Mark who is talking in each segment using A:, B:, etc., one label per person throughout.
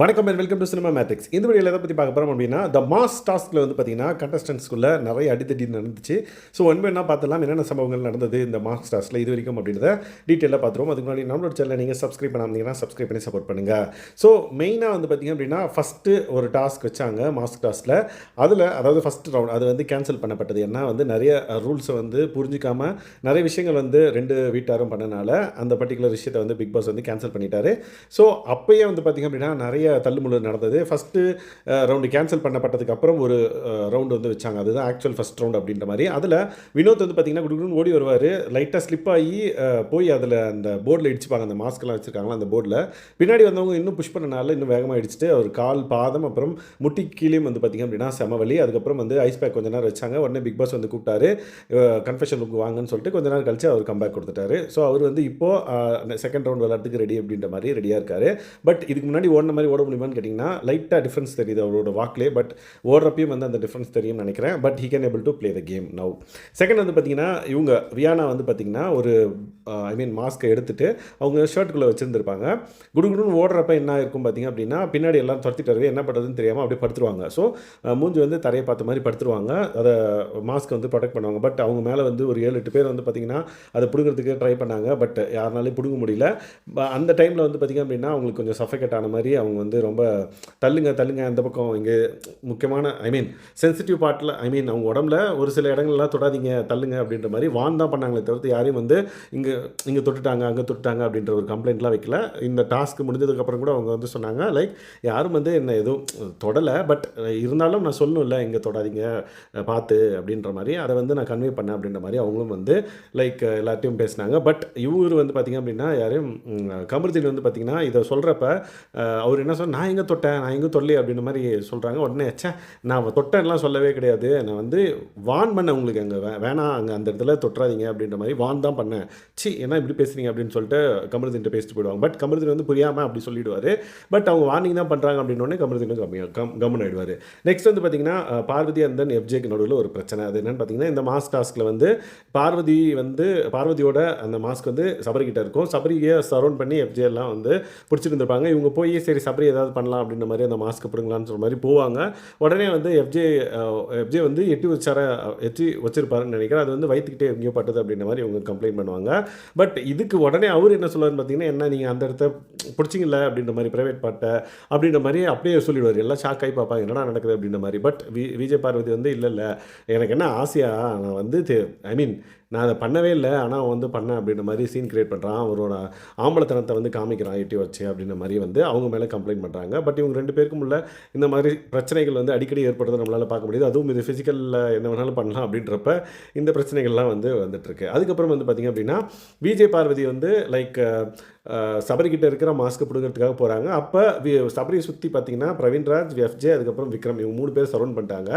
A: வணக்கம் and welcome to cinema matrix இந்த வீடியோவில் எதை பற்றி பார்க்க போகிறோம் அப்படின்னா த மாஸ் டாஸ்கில் வந்து பார்த்தீங்கன்னா கண்டஸ்டன்ஸ்குள்ளே நிறைய அடித்தடி நடந்துச்சு. ஸோ ஒன் என்ன பார்த்துலாம் என்னென்ன சம்பவங்கள் நடந்தது இந்த மாஸ் டாஸ்கில் இது வரைக்கும் அப்படின்றத டீட்டெயிலாக பார்த்துருவோம். அதுக்கு முன்னாடி நம்மளோட சேனலை நீங்கள் சப்ஸ்கிரைப் பண்ணாமீங்கன்னா சப்ஸ்கிரைப் பண்ணி சப்போர்ட் பண்ணுங்கள் ஸோ மெயினாக வந்து பார்த்திங்க அப்படின்னா ஃபஸ்ட்டு ஒரு டாஸ்க் வச்சாங்க மாஸ்க் டாஸ்கில் அதில் அதாவது ஃபஸ்ட் ரவுண்ட் அது வந்து கேன்சல் பண்ணப்பட்டது. ஏன்னா வந்து நிறைய ரூல்ஸை வந்து புரிஞ்சிக்காமல் நிறைய விஷயங்கள் வந்து ரெண்டு வீட்டாரும் பண்ணனால அந்த பர்டிகுலர் விஷயத்தை வந்து பிக் பாஸ் வந்து கேன்சல் பண்ணிட்டாரு. ஸோ அப்போயே வந்து பார்த்திங்க அப்படின்னா நிறைய தள்ளுமுள்ளு நடந்தது. ஃபஸ்ட்டு ரவுண்டு கேன்சல் பண்ணப்பட்டதுக்கு அப்புறம் ஒரு ரவுண்டு வந்து வச்சாங்க. அதுதான் ஆக்சுவல் ஃபஸ்ட் ரவுண்ட் அப்படின்ற மாதிரி. அதில் வினோத் வந்து பார்த்திங்கன்னா குடுக்குன்னு ஓடி வருவார். லைட்டாக ஸ்லிப் ஆகி போய் அதில் அந்த போர்டில் இடிச்சுப்பாங்க. அந்த மாஸ்க்லாம் வச்சுருக்காங்களா அந்த போர்டில் பின்னாடி வந்தவங்க இன்னும் புஷ் பண்ணனால இன்னும் வேகமாக இடிச்சிட்டு அவர் கால் பாதம் அப்புறம் முட்டி கீழேயும் வந்து பார்த்திங்க அப்படின்னா செம வலி. அதுக்கப்புறம் வந்து ஐஸ் பேக் கொஞ்ச நேரம் வச்சாங்க. உடனே பிக் பாஸ் வந்து கூப்பிட்டாரு. கன்ஃபெஷன் ரூமுக்கு வாங்கன்னு சொல்லிட்டு கொஞ்ச நேரம் கழிச்சு அவர் கம்பேக் கொடுத்துட்டாரு. ஸோ அவர் வந்து இப்போது செகண்ட் ரவுண்ட் விளையாட்டுக்கு ரெடி அப்படின்ற மாதிரி ரெடியாக இருக்காரு. பட் இதுக்கு முன்னாடி ஓடின மாதிரி ஓட முடியுமான்னு கேட்டிங்கன்னா லைட்டாக டிஃப்ரென்ஸ் தெரியுது அவரோட வாக்லே பட் ஓடுறப்பையும் வந்து அந்த டிஃப்ரென்ஸ் தெரியும்னு நினைக்கிறேன். But he can able to play the game now second வந்து பார்த்தீங்கன்னா இவங்க வியானா வந்து பார்த்தீங்கன்னா ஒரு ஐ மீன் மாஸ்க்கை எடுத்துகிட்டு அவங்க ஷர்ட்டுக்குள்ளே வச்சுருந்துருப்பாங்க. குடுகுடுன்னு ஓடுறப்ப என்ன இருக்கும் பார்த்தீங்க அப்படின்னா பின்னாடி எல்லாம் துரத்திட்டு வரவே என்ன பண்ணுறதுன்னு தெரியாமல் அப்படியே படுத்துருவாங்க. ஸோ மூஞ்சி வந்து தரையை பார்த்த மாதிரி படுத்துருவாங்க. அதை மாஸ்க் வந்து ப்ரொடெக்ட் பண்ணுவாங்க. பட் அவங்க மேலே வந்து ஒரு ஏழு எட்டு பேர் வந்து பார்த்திங்கன்னா அதை பிடுங்கிறதுக்கு ட்ரை பண்ணாங்க. பட் யாருனாலையும் பிடுங்க முடியல. அந்த டைமில் வந்து பார்த்திங்க அப்படின்னா அவங்களுக்கு கொஞ்சம் சஃபகேட் ஆன மாதிரி அவங்க வந்து ரொம்ப தள்ளுங்க தள்ளுங்க அந்த பக்கம். இங்கே முக்கியமான ஐ மீன் சென்சிட்டிவ் பார்ட்டில் ஐ மீன் அவங்க உடம்புல ஒரு சில இடங்கள்லாம் தொடாதீங்க தள்ளுங்க அப்படின்ற மாதிரி வான் தான் பண்ணாங்களே தவிர்த்து யாரையும் வந்து இங்கே இங்கே தொட்டுட்டாங்க அங்கே தொட்டுட்டாங்க அப்படின்ற ஒரு கம்ப்ளைண்ட்லாம் வைக்கல. இந்த டாஸ்க் முடிஞ்சதுக்கப்புறம் கூட அவங்க வந்து சொன்னாங்க லைக் யாரும் வந்து என்ன எதுவும் தொடலை பட் இருந்தாலும் நான் சொல்லணும்ல இங்கே தொடாதீங்க பார்த்து அப்படின்ற மாதிரி. அதை வந்து நான் கன்வே பண்ணேன் அப்படின்ற மாதிரி அவங்களும் வந்து லைக் எல்லாத்தையும் பேசினாங்க. பட் இவர் வந்து பார்த்திங்க அப்படின்னா யாரையும் ம், கமருதீன் வந்து பார்த்திங்கன்னா இதை சொல்கிறப்ப அவர் என்ன சொன்ன நான் எங்கே தொட்டேன்? நான் எங்கே தொல்லை? அப்படின்ற மாதிரி சொல்கிறாங்க உடனே அச்சா நான் தொட்டேன்லாம் சொல்லவே கிடையாது. நான் வந்து வான் பண்ண உங்களுக்கு அங்கே. வே வேணாம் அங்கே அந்த இடத்துல தொட்டுறாதீங்க அப்படின்ற மாதிரி வான் தான் பண்ணேன். சி என்ன இப்படி பேசுறீங்க? அப்படின்னு சொல்லிட்டு கமருதின்ட்டு பேசிட்டு போயிடுவாங்க. பட் கமருதின் வந்து புரியாமல் அப்படி சொல்லிடுவார். பட் அவங்க வார்னிங் தான் பண்ணுறாங்க அப்படின்னோடனே கமருதீன் கம்மியாக கம் கம்மன் ஆயிடுவார். நெக்ஸ்ட் வந்து பார்த்தீங்கன்னா பார்வதி அண்ட் தென் எஃப்ஜேக்கு நடுவில் ஒரு பிரச்சனை. அது என்னன்னு பார்த்தீங்கன்னா இந்த மாஸ் டாஸ்கில் வந்து பார்வதி வந்து பார்வதியோட அந்த மாஸ்க் வந்து சபரி இருக்கும். சபரியை சரௌண்ட் பண்ணி எஃப்ஜே எல்லாம் வந்து பிடிச்சிட்டு இருந்திருப்பாங்க. இவங்க போய் சரி சபரி ஏதாவது பண்ணலாம் அப்படின்ற மாதிரி அந்த மாஸ்க் பிடுங்கலான்னு சொல்ற மாதிரி போவாங்க. உடனே வந்து எஃப்ஜே எஃப்ஜே வந்து எட்டி வச்சார எட்டி வச்சிருப்பாருன்னு நினைக்கிறேன். அது வந்து வயிற்றுக்கிட்டே எங்கேயோ பட்டது அப்படின்ற மாதிரி இவங்க கம்ப்ளைண்ட் பண்ணுவாங்க. பட் இதுக்கு உடனே அவர் என்ன சொல்லுவாருன்னு பார்த்தீங்கன்னா என்ன நீங்கள் அந்த இடத்த பிடிச்சிங்கல்ல? அப்படின்ற மாதிரி ப்ரைவேட் பாட்டை அப்படின்ற மாதிரி அப்படியே சொல்லிடுவார். எல்லாம் ஷாக் ஆகி பார்ப்பாங்க என்னடா நடக்குது? அப்படின்ற மாதிரி. பட் வி விஜய் பார்வதி வந்து இல்லை இல்லை. எனக்கு என்ன ஆசையா? நான் வந்து ஐ மீன் நான் அதை பண்ணவே இல்லை. ஆனால் வந்து பண்ணேன் அப்படின்ற மாதிரி சீன் கிரியேட் பண்ணுறான் அவரோட ஆம்பளத்தனத்தை வந்து காமிக்கிறான் எட்டி வச்சு அப்படின்ற மாதிரி வந்து அவங்க மேலே கம்ப்ளைண்ட் பண்ணுறாங்க பட் இவங்க ரெண்டு பேருக்கும் உள்ள இந்த மாதிரி பிரச்சனைகள் வந்து அடிக்கடி ஏற்படுறதை நம்மளால் பார்க்க முடியுது. அதுவும் இது ஃபிசிக்கலில் என்ன வேணாலும் பண்ணலாம் அப்படின்றப்ப இந்த பிரச்சனைகள்லாம் வந்து வந்துட்டுருக்கு அதுக்கப்புறம் வந்து பார்த்திங்க அப்படின்னா விஜய் பார்வதி வந்து லைக் சபரிக்கிட்ட இருக்கிற மாஸ்க் பிடுங்கிறதுக்காக போகிறாங்க அப்போ சபரியை சுற்றி பார்த்தீங்கன்னா பிரவீன்ராஜ் எஃப்ஜே அதுக்கப்புறம் விக்ரம். இவங்க மூணு பேர் சரௌண்ட் பண்ணிட்டாங்க.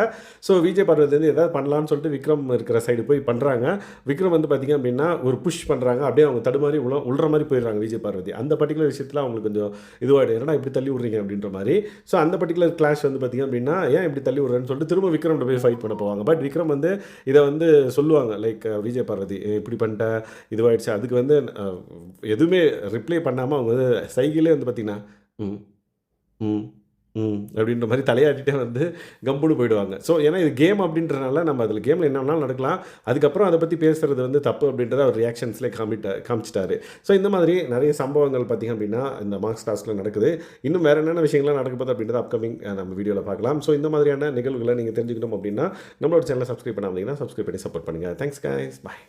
A: ஸோ விஜய் பார்வதி எதாவது பண்ணலாம்னு சொல்லிட்டு விக்ரம் இருக்கிற சைடு போய் பண்ணுறாங்க விக்ரம் வந்து பார்த்திங்க அப்படின்னா ஒரு புஷ் பண்ணுறாங்க அப்படியே அவங்க தடுமாறி உள்ள உள்ற மாதிரி போயிடுறாங்க விஜய் பார்வதி. அந்த பர்டிகுலர் விஷயத்தில் அவங்களுக்கு கொஞ்சம் இதுவாகிடும் ஏன்னா இப்படி தள்ளி விட்றீங்க அப்படின்ற மாதிரி. ஸோ அந்த பர்டிகுலர் கிளாஷ் வந்து பார்த்திங்க அப்படின்னா ஏன் இப்படி தள்ளி விட்றேன்னு சொல்லிட்டு திரும்ப விக்ரம் போய் ஃபைட் பண்ண போவாங்க. பட் விக்ரம் வந்து இதை வந்து சொல்லுவாங்க லைக் விஜய் பார்வதி இப்படி பண்ணிட்டேன் இதுவாகிடுச்சு அதுக்கு வந்து எதுவுமே ரிப்ளை பண்ணாமல் அவங்க வந்து சைக்கிளே வந்து பார்த்திங்கன்னா ம் ம் ம் அப்படின்ற மாதிரி தலையாட்டிட்டே வந்து கம்புன்னு போயிடுவாங்க. ஸோ ஏன்னா இது கேம் அப்படின்றனால நம்ம அதில் கேமில் என்ன வேணாலும் நடக்கலாம். அதுக்கப்புறம் அதை பற்றி பேசுகிறது வந்து தப்பு அப்படின்றத அவர் ரியாக்ஷன்ஸ்லேயே காமிட்ட காமிச்சிட்டாரு. ஸோ இந்த மாதிரி நிறைய சம்பவங்கள் பார்த்திங்க அப்படின்னா இந்த மார்க்ஸ் டாஸ்கில் நடக்குது. இன்னும் வேறு என்னென்ன விஷயங்கள்லாம் நடக்க போகுது அப்படின்றத அப்கமிங் நம்ம வீடியோவில் பார்க்கலாம். ஸோ இந்த மாதிரியான நிகழ்வுகளை நீங்கள் தெரிஞ்சுக்கணும் அப்படின்னா நம்மளோட சேனலை சப்ஸ்கிரைப் பண்ணாமல் சப்ஸ்கிரைப் பண்ணி சப்போர்ட் பண்ணுங்கள் தேங்க்ஸ் கைஸ் பாய்